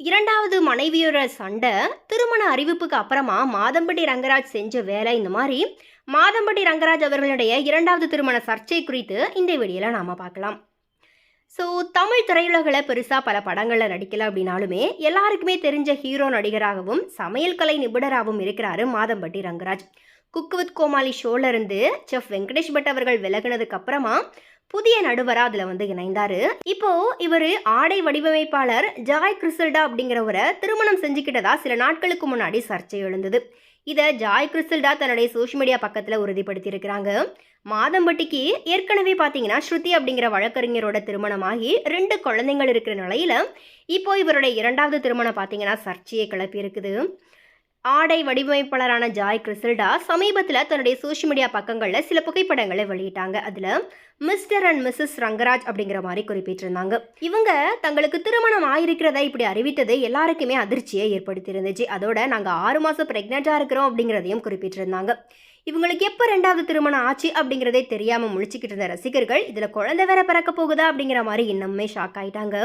இரண்டாவது மனைவியோட சண்டை திருமண அறிவிப்புக்கு அப்புறமா மாதம்பட்டி ரங்கராஜ் செஞ்ச வேலை இந்த மாதிரி. மாதம்பட்டி ரங்கராஜ் அவர்களுடைய இரண்டாவது திருமண சர்ச்சை குறித்து இந்த வீடியோவில் நாம் பார்க்கலாம். ஸோ தமிழ் திரையுலகில் பெருசாக பல படங்களில் நடிக்கல அப்படின்னாலுமே எல்லாருக்குமே தெரிஞ்ச ஹீரோ நடிகராகவும் சமையல் கலை நிபுணராகவும் இருக்கிறாரு மாதம்பட்டி ரங்கராஜ். குக் வித் கோமாளி ஷோலேருந்து செஃப் வெங்கடேஷ் பட் அவர்கள் விலகினதுக்கு அப்புறமா புதிய நடுவராக அதில் வந்து இணைந்தார். இப்போ இவர் ஆடை வடிவமைப்பாளர் ஜாய் கிறிசல்டா அப்படிங்கிறவரை திருமணம் செஞ்சுக்கிட்டதா சில நாட்களுக்கு முன்னாடி சர்ச்சை எழுந்தது. இதை ஜாய் கிறிசல்டா தன்னுடைய சோஷியல் மீடியா பக்கத்தில் உறுதிப்படுத்தியிருக்கிறாங்க. மாதம்பட்டிக்கு ஏற்கனவே பார்த்தீங்கன்னா ஸ்ருதி அப்படிங்கிற வழக்கறிஞரோட திருமணமாகி ரெண்டு குழந்தைங்கள் இருக்கிற நிலையில் இப்போ இவருடைய இரண்டாவது திருமணம் பார்த்தீங்கன்னா சர்ச்சையை கிளப்பி இருக்குது ஆடை வடிவமைப்பாளரான ஜாய் கிறிசல்டா சமீபத்தில் தன்னுடைய சோஷியல் மீடியா பக்கங்களில் சில புகைப்படங்களை வெளியிட்டாங்க. அதில் மிஸ்டர் அண்ட் மிஸ்ஸஸ் ரங்கராஜ் அப்படிங்கிற மாதிரி குறிப்பிட்டிருந்தாங்க. இவங்க தங்களுக்கு திருமணம் ஆயிருக்கிறதா இப்படி அறிவித்தது எல்லாருக்குமே அதிர்ச்சியை ஏற்படுத்தியிருந்துச்சு. அதோட நாங்கள் ஆறு மாதம் ப்ரெக்னெண்ட்டாக இருக்கிறோம் அப்படிங்கிறதையும் குறிப்பிட்டிருந்தாங்க. இவங்களுக்கு எப்போ ரெண்டாவது திருமணம் ஆச்சு அப்படிங்கிறதே தெரியாமல் முழிச்சுக்கிட்டு இருந்த ரசிகர்கள் இதில் குழந்தை வேற பிறக்க போகுதா அப்படிங்கிற மாதிரி இன்னுமே ஷாக் ஆயிட்டாங்க.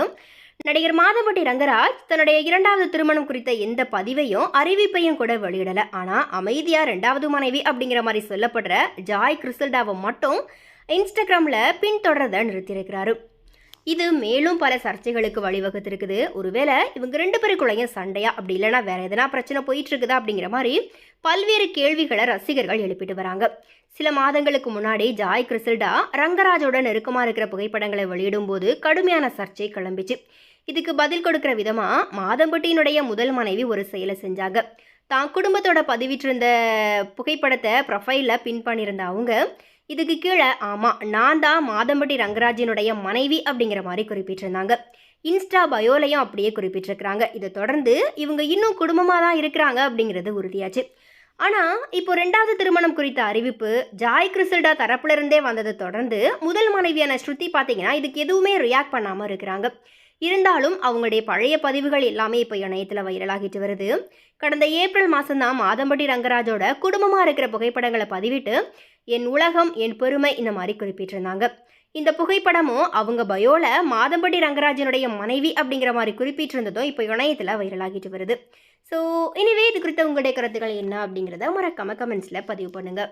நடிகர் மாதம்பட்டி ரங்கராஜ் தன்னுடைய இரண்டாவது திருமணம் குறித்த எந்த பதிவையும் அறிவிப்பையும் கூட வெளியிடல. ஆனா அமைதியா ரெண்டாவது மனைவி அப்படிங்கிற மாதிரி சொல்லப்படுற ஜாய் கிறிஸ்டல்டாவை மட்டும் இன்ஸ்டாகிராமில் பின்தொடர்றதை நிறுத்தியிருக்கிறாரு. இது மேலும் பல சர்ச்சைகளுக்கு வழிவகுத்திருக்குது. ஒருவேளை இவங்க ரெண்டு பேருக்குள்ளையும் சண்டையா? அப்படி இல்லைன்னா வேற எதனா பிரச்சனை போயிட்டு இருக்குதா அப்படிங்கிற மாதிரி பல்வேறு கேள்விகளை ரசிகர்கள் எழுப்பிட்டு வராங்க. சில மாதங்களுக்கு முன்னாடி ஜாய் கிறிசல்டா ரங்கராஜோட நெருக்கமாக இருக்கிற புகைப்படங்களை வெளியிடும் போது கடுமையான சர்ச்சை கிளம்பிச்சு. இதுக்கு பதில் கொடுக்கிற விதமாக மாதம்பட்டியினுடைய முதல் மனைவி ஒரு செயலை செஞ்சாங்க. தான் குடும்பத்தோட பதிவிட்டிருந்த புகைப்படத்தை ப்ரொஃபைலில் பின் பண்ணியிருந்த அவங்க இதுக்கு கீழே ஆமாம் நான் தான் மாதம்பட்டி ரங்கராஜனுடைய மனைவி அப்படிங்கிற மாதிரி குறிப்பிட்டிருந்தாங்க. இன்ஸ்டா பயோலையும் அப்படியே குறிப்பிட்டிருக்கிறாங்க. இதை தொடர்ந்து இவங்க இன்னும் குடும்பமாக தான் இருக்கிறாங்க அப்படிங்கிறது உறுதியாச்சு. ஆனால் இப்போ ரெண்டாவது திருமணம் குறித்த அறிவிப்பு ஜாய் கிறிசல்டா தரப்புல இருந்தே வந்ததை தொடர்ந்து முதல் மனைவியான ஸ்ருதி பார்த்தீங்கன்னா இதுக்கு எதுவுமே ரியாக்ட் பண்ணாமல் இருக்கிறாங்க. இருந்தாலும் அவங்களுடைய பழைய பதிவுகள் எல்லாமே இப்போ இணையத்தில் வைரலாகிட்டு வருது. கடந்த ஏப்ரல் மாதம்தான் மாதம்பட்டி ரங்கராஜோட குடும்பமாக இருக்கிற புகைப்படங்களை பதிவிட்டு என் உலகம் என் பெருமை இந்த மாதிரி குறிப்பிட்டிருந்தாங்க. இந்த புகைப்படமும் அவங்க பயோல மாதம்பட்டி ரங்கராஜனுடைய மனைவி அப்படிங்கிற மாதிரி குறிப்பிட்டிருந்ததும் இப்போ இணையத்தில் வைரலாகிட்டு வருது. ஸோ இனிவே இது குறித்த உங்களுடைய கருத்துக்கள் என்ன அப்படிங்கிறத மறக்காம கமெண்ட்ஸில் பதிவு பண்ணுங்கள்